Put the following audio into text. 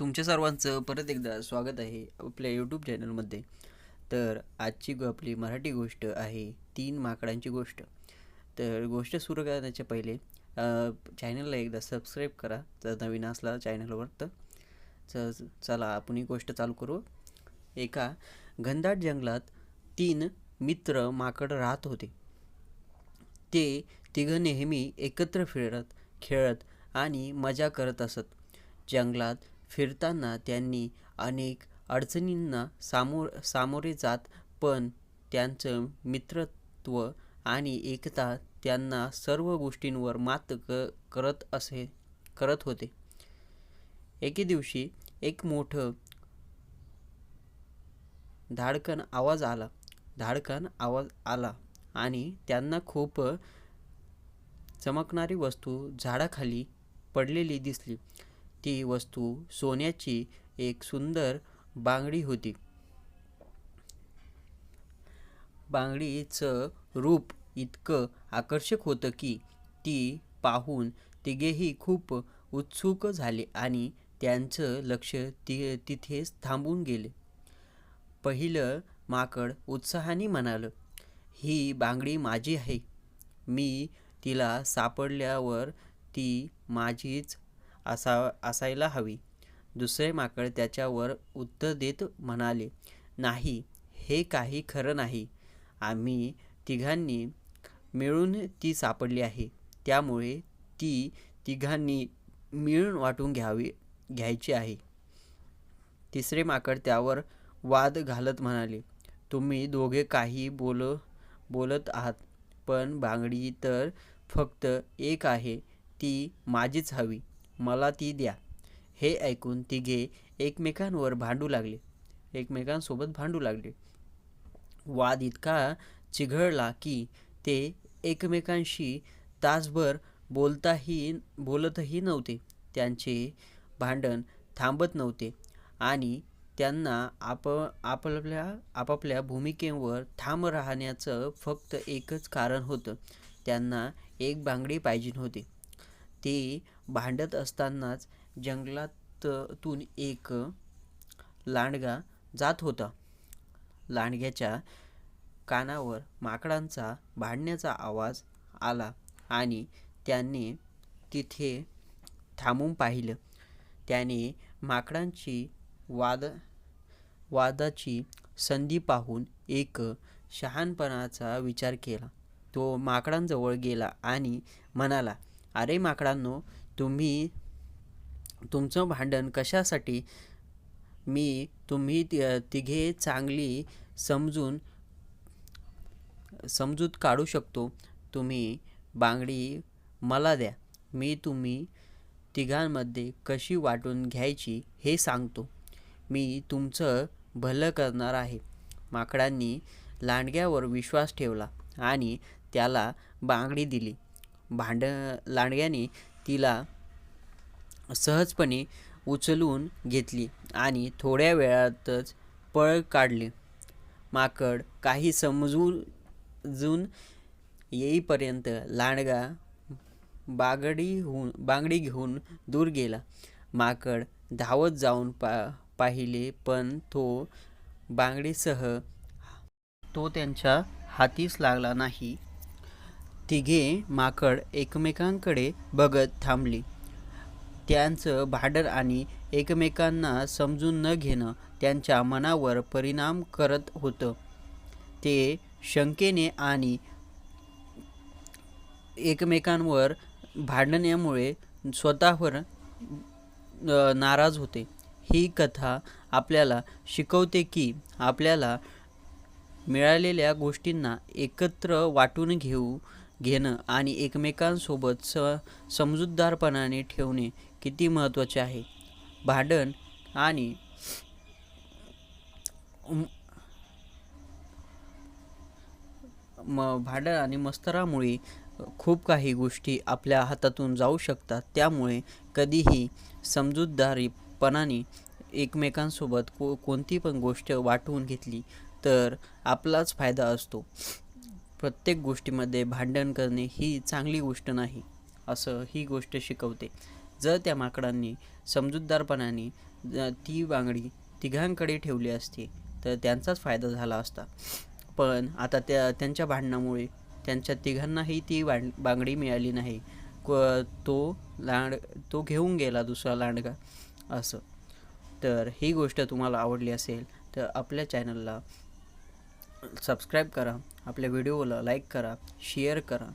तुमच्या सर्वांचं परत एकदा स्वागत आहे आपल्या यूट्यूब चॅनलमध्ये तर आजची आपली मराठी गोष्ट आहे तीन माकडांची गोष्ट. तर गोष्ट सुरू करण्याच्या पहिले चॅनलला एकदा सबस्क्राईब करा. जर नवीन असला चॅनलवर तर. चला आपण ही गोष्ट चालू करू. एका घनदाट जंगलात तीन मित्र माकड राहत होते. ते तिघं नेहमी एकत्र फिरत खेळत आणि मजा करत असत. जंगलात फिरताना त्यांनी अनेक अडचणींना सामोर सामोरे जात पण त्यांचं मित्रत्व आणि एकता त्यांना सर्व गोष्टींवर मात क करत असे करत होते. एके दिवशी एक मोठं धाडकन आवाज आला. धाडकन आवाज आला आणि त्यांना खूप चमकणारी वस्तू झाडाखाली पडलेली दिसली. ती वस्तू सोन्याची एक सुंदर बांगडी होती. बांगडीचं रूप इतकं आकर्षक होतं की ती पाहून तिघेही खूप उत्सुक झाले आणि त्यांचं लक्ष ति तिथेच थांबून गेले. पहिलं माकड उत्साहाने म्हणालं ही बांगडी माझी आहे. मी तिला सापडल्यावर ती माझीच असा असायला हवी. दुसरे माकड त्याच्यावर उत्तर देत म्हणाले नाही हे काही खरं नाही. आम्ही तिघांनी मिळून ती सापडली आहे. त्यामुळे ती तिघांनी मिळून वाटून घ्यावी घ्यायची आहे. तिसरे माकड त्यावर वाद घालत म्हणाले तुम्ही दोघे काही बोल बोलत आहात पण बांगडी तर फक्त एक आहे ती माझीच हवी. मला ती द्या. हे ऐकून तिघे एकमेकांवर भांडू लागले. एकमेकांसोबत भांडू लागले. वाद इतका चिघळला की ते एकमेकांशी तासभर बोलताही बोलतही नव्हते. त्यांचे भांडण थांबत नव्हते आणि त्यांना आप आपल्या आपापल्या भूमिकेवर ठाम राहण्याचं फक्त एकच कारण होतं. त्यांना एक बांगडी पाहिजे होती. ते भांडत असतानाच जंगलातून एक लांडगा जात होता. लांडग्याच्या कानावर माकडांचा भांडण्याचा आवाज आला आणि त्याने तिथे थांबून पाहिलं. त्याने माकडांची वाद वादाची संधी पाहून एक शहाणपणाचा विचार केला. तो माकडांजवळ गेला आणि म्हणाला अरे माकडांनो तुम्ही तुमचं भांडण कशासाठी? मी तुम्ही ति- तिघे चांगली समजून समजूत काढू शकतो. तुम्ही बांगडी मला द्या. मी तुम्ही तिघांमध्ये कशी वाटून घ्यायची हे सांगतो. मी तुमचं भलं करणार आहे. माकडांनी लांडग्यावर विश्वास ठेवला आणि त्याला बांगडी दिली. भांड लांडग्याने तिला सहजपणे उचलून घेतली आणि थोड्या वेळातच पळ काढले. माकड काही समजून येईपर्यंत लांडगा बागडीहून बांगडी घेऊन दूर गेला. माकड धावत जाऊन पा पाहिले पण तो बांगडीसह तो त्यांच्या हातीस लागला नाही. तिघे माकड एकमेकांकडे बघत थांबली. त्यांचं भांडण आणि एकमेकांना समजून न घेणं त्यांच्या मनावर परिणाम करत होतं. ते शंकेने आणि एकमेकांवर भांडण्यामुळे स्वतःवर नाराज होते. ही कथा आपल्याला शिकवते की आपल्याला मिळालेल्या गोष्टींना एकत्र वाटून घेऊ घेणं आणि एकमेकांसोबत स समजूतदारपणाने ठेवणे किती महत्त्वाचे आहे? भांडण आणि म भांडण आणि मस्तरामुळे खूप काही गोष्टी आपल्या हातातून जाऊ शकतात. त्यामुळे कधीही समजूतदारीपणाने एकमेकांसोबत को कोणती पण गोष्ट वाटवून घेतली तर आपलाच फायदा असतो. प्रत्येक गोष्टीमध्ये भांडण करणे ही चांगली गोष्ट नाही असं ही गोष्ट शिकवते. जर त्या माकडांनी समजूतदारपणाने ती बांगडी तिघांकडे ठेवली असती तर त्यांचाच फायदा झाला असता. पण आता त्या त्यांच्या भांडणामुळे त्यांच्या तिघांनाही ती बांड बांगडी मिळाली नाही. क तो लांड तो घेऊन गेला दुसरा लांडगा असं. तर ही गोष्ट तुम्हाला आवडली असेल तर आपल्या चॅनलला सबस्क्राईब करा आपल्या व्हिडिओला लाईक करा शेअर करा.